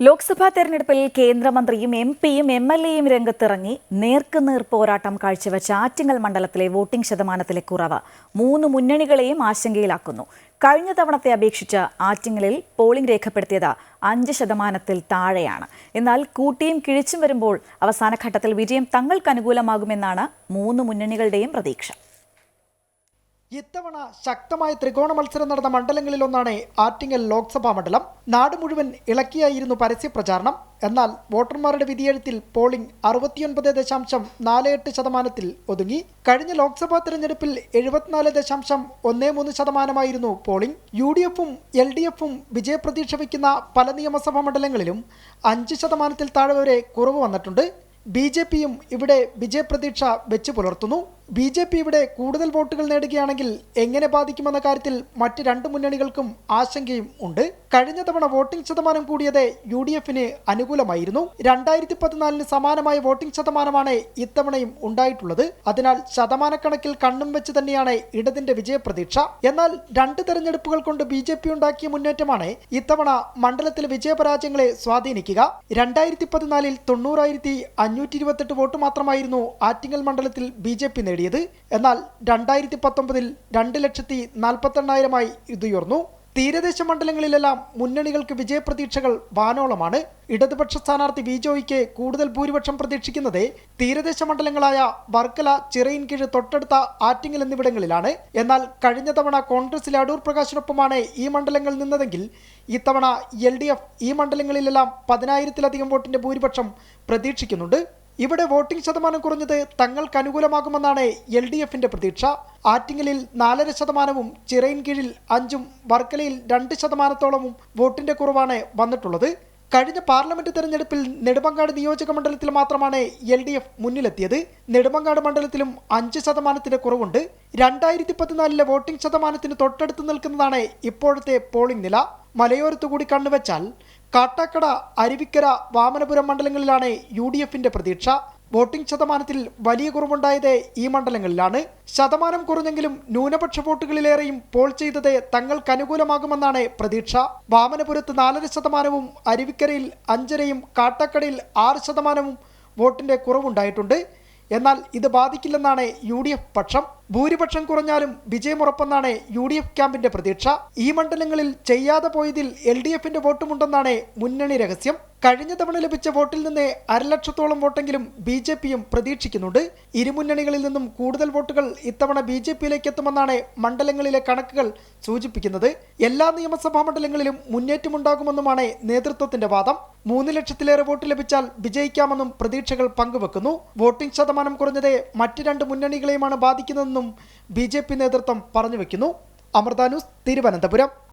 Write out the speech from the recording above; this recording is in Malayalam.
ലോക്സഭാ തെരഞ്ഞെടുപ്പിൽ കേന്ദ്രമന്ത്രിയും എം പിയും എം എൽ എയും രംഗത്തിറങ്ങി നേർക്കുനേർ പോരാട്ടം കാഴ്ചവെച്ച ആറ്റിങ്ങൽ മണ്ഡലത്തിലെ വോട്ടിംഗ് ശതമാനത്തിലെ കുറവ് മൂന്ന് മുന്നണികളെയും ആശങ്കയിലാക്കുന്നു. കഴിഞ്ഞ തവണത്തെ അപേക്ഷിച്ച് ആറ്റിങ്ങലിൽ പോളിംഗ് രേഖപ്പെടുത്തിയത് അഞ്ച് ശതമാനത്തിൽ താഴെയാണ്. എന്നാൽ കൂട്ടിയും കിഴിച്ചും വരുമ്പോൾ അവസാനഘട്ടത്തിൽ വിജയം തങ്ങൾക്ക് അനുകൂലമാകുമെന്നാണ് മൂന്ന് മുന്നണികളുടെയും പ്രതീക്ഷ. ഇത്തവണ ശക്തമായ ത്രികോണ മത്സരം നടന്ന മണ്ഡലങ്ങളിലൊന്നാണ് ആറ്റിങ്ങൽ ലോക്സഭാ മണ്ഡലം. നാട് മുഴുവൻ ഇളക്കിയായിരുന്നു പരസ്യപ്രചാരണം എന്നാൽ വോട്ടർമാരുടെ വിധിയെഴുത്തിൽ പോളിംഗ് അറുപത്തിയൊൻപത് ദശാംശം നാല് എട്ട് ശതമാനത്തിൽ ഒതുങ്ങി. കഴിഞ്ഞ ലോക്സഭാ തെരഞ്ഞെടുപ്പിൽ എഴുപത്തിനാല് ദശാംശം ഒന്നേ മൂന്ന് ശതമാനമായിരുന്നു പോളിംഗ്. യു ഡി എഫും എൽ ഡി എഫും വിജയപ്രതീക്ഷ വയ്ക്കുന്ന പല നിയമസഭാ മണ്ഡലങ്ങളിലും അഞ്ച് ശതമാനത്തിൽ താഴെ വരെ കുറവ് വന്നിട്ടുണ്ട്. ബി ജെ പിയും ഇവിടെ വിജയപ്രതീക്ഷ വെച്ചു പുലർത്തുന്നു. ബി ജെ പി ഇവിടെ കൂടുതൽ വോട്ടുകൾ നേടുകയാണെങ്കിൽ എങ്ങനെ ബാധിക്കുമെന്ന കാര്യത്തിൽ മറ്റ് രണ്ട് മുന്നണികൾക്കും ആശങ്കയും ഉണ്ട്. കഴിഞ്ഞ തവണ വോട്ടിംഗ് ശതമാനം കൂടിയത് യു ഡി എഫിന് അനുകൂലമായിരുന്നു. രണ്ടായിരത്തി പതിനാലിന് സമാനമായ വോട്ടിംഗ് ശതമാനമാണ് ഇത്തവണയും ഉണ്ടായിട്ടുള്ളത്. അതിനാൽ ശതമാനക്കണക്കിൽ കണ്ണും വെച്ച് തന്നെയാണ് ഇടതിന്റെ വിജയപ്രതീക്ഷ. എന്നാൽ രണ്ട് തെരഞ്ഞെടുപ്പുകൾ കൊണ്ട് ബി ജെ പി ഉണ്ടാക്കിയ മുന്നേറ്റമാണ് ഇത്തവണ മണ്ഡലത്തിലെ വിജയപരാജയങ്ങളെ സ്വാധീനിക്കുക. രണ്ടായിരത്തി പതിനാലിൽ തൊണ്ണൂറായിരത്തി അഞ്ഞൂറ്റി ഇരുപത്തെട്ട് വോട്ട് മാത്രമായിരുന്നു ആറ്റിങ്ങൽ മണ്ഡലത്തിൽ ബി ജെ പി നേടിയത്. എന്നാൽ രണ്ടായിരത്തി പത്തൊമ്പതിൽ രണ്ട് ലക്ഷത്തി നാൽപ്പത്തെണ്ണായിരമായി ഇതുയർന്നു. തീരദേശ മണ്ഡലങ്ങളിലെല്ലാം മുന്നണികൾക്ക് വിജയപ്രതീക്ഷകൾ വാനോളമാണ്. ഇടതുപക്ഷ സ്ഥാനാർത്ഥി വി ജോയിക്ക് കൂടുതൽ ഭൂരിപക്ഷം പ്രതീക്ഷിക്കുന്നത് തീരദേശ മണ്ഡലങ്ങളായ വർക്കല ചിറയിൻകീഴ് തൊട്ടടുത്ത ആറ്റിങ്ങൽ എന്നിവിടങ്ങളിലാണ്. എന്നാൽ കഴിഞ്ഞ തവണ കോൺഗ്രസിലെ അടൂർ പ്രകാശിനൊപ്പമാണ് ഈ മണ്ഡലങ്ങളിൽ നിന്നതെങ്കിൽ ഇത്തവണ എൽ ഈ മണ്ഡലങ്ങളിലെല്ലാം പതിനായിരത്തിലധികം വോട്ടിന്റെ ഭൂരിപക്ഷം പ്രതീക്ഷിക്കുന്നുണ്ട്. ഇവിടെ വോട്ടിംഗ് ശതമാനം കുറഞ്ഞത് തങ്ങൾക്ക് അനുകൂലമാകുമെന്നാണ് എൽ ഡി എഫിന്റെ പ്രതീക്ഷ. ആറ്റിങ്ങലിൽ നാലര ശതമാനവും ചിറയിൻ കീഴിൽ അഞ്ചും വർക്കലയിൽ രണ്ട് ശതമാനത്തോളവും വോട്ടിന്റെ കുറവാണ് വന്നിട്ടുള്ളത്. കഴിഞ്ഞ പാർലമെന്റ് തെരഞ്ഞെടുപ്പിൽ നെടുമങ്ങാട് നിയോജക മണ്ഡലത്തിൽ മാത്രമാണ് എൽ ഡി എഫ് മുന്നിലെത്തിയത്. നെടുമങ്ങാട് മണ്ഡലത്തിലും അഞ്ച് ശതമാനത്തിന്റെ കുറവുണ്ട്. രണ്ടായിരത്തി പതിനാലിലെ വോട്ടിംഗ് ശതമാനത്തിന് തൊട്ടടുത്ത് നിൽക്കുന്നതാണ് ഇപ്പോഴത്തെ പോളിംഗ് നില. മലയോരത്തുകൂടി കണ്ണുവെച്ചാൽ കാട്ടാക്കട അരുവിക്കര വാമനപുരം മണ്ഡലങ്ങളിലാണ് യു ഡി എഫിന്റെ പ്രതീക്ഷ. വോട്ടിംഗ് ശതമാനത്തിൽ വലിയ കുറവുണ്ടായത് ഈ മണ്ഡലങ്ങളിലാണ്. ശതമാനം കുറഞ്ഞെങ്കിലും ന്യൂനപക്ഷ വോട്ടുകളിലേറെയും പോൾ ചെയ്തത് തങ്ങൾക്ക് അനുകൂലമാകുമെന്നാണ് പ്രതീക്ഷ. വാമനപുരത്ത് നാലര ശതമാനവും അരുവിക്കരയിൽ അഞ്ചരയും കാട്ടാക്കടയിൽ ആറ് ശതമാനവും വോട്ടിന്റെ കുറവുണ്ടായിട്ടുണ്ട്. എന്നാൽ ഇത് ബാധിക്കില്ലെന്നാണ് യു പക്ഷം. ഭൂരിപക്ഷം കുറഞ്ഞാലും വിജയമുറപ്പെന്നാണ് യു ഡി എഫ് ക്യാമ്പിന്റെ പ്രതീക്ഷ. ഈ മണ്ഡലങ്ങളിൽ ചെയ്യാതെ പോയതിൽ എൽ ഡി എഫിന്റെ വോട്ടുമുണ്ടെന്നാണ് മുന്നണി രഹസ്യം. കഴിഞ്ഞ തവണ ലഭിച്ച വോട്ടിൽ നിന്ന് അരലക്ഷത്തോളം വോട്ടെങ്കിലും ബി ജെ പിയും പ്രതീക്ഷിക്കുന്നുണ്ട്. ഇരുമുന്നണികളിൽ നിന്നും കൂടുതൽ വോട്ടുകൾ ഇത്തവണ ബി ജെ പിയിലേക്ക് എത്തുമെന്നാണ് മണ്ഡലങ്ങളിലെ കണക്കുകൾ സൂചിപ്പിക്കുന്നത്. എല്ലാ നിയമസഭാ മണ്ഡലങ്ങളിലും മുന്നേറ്റമുണ്ടാകുമെന്നുമാണ് നേതൃത്വത്തിന്റെ വാദം. മൂന്ന് ലക്ഷത്തിലേറെ വോട്ട് ലഭിച്ചാൽ വിജയിക്കാമെന്നും പ്രതീക്ഷകൾ പങ്കുവെക്കുന്നു. വോട്ടിംഗ് ശതമാനം കുറഞ്ഞത് മറ്റ് രണ്ട് മുന്നണികളെയുമാണ് ബാധിക്കുന്നതെന്നും ബി നേതൃത്വം പറഞ്ഞു വെക്കുന്നു. അമൃത ന്യൂസ് തിരുവനന്തപുരം.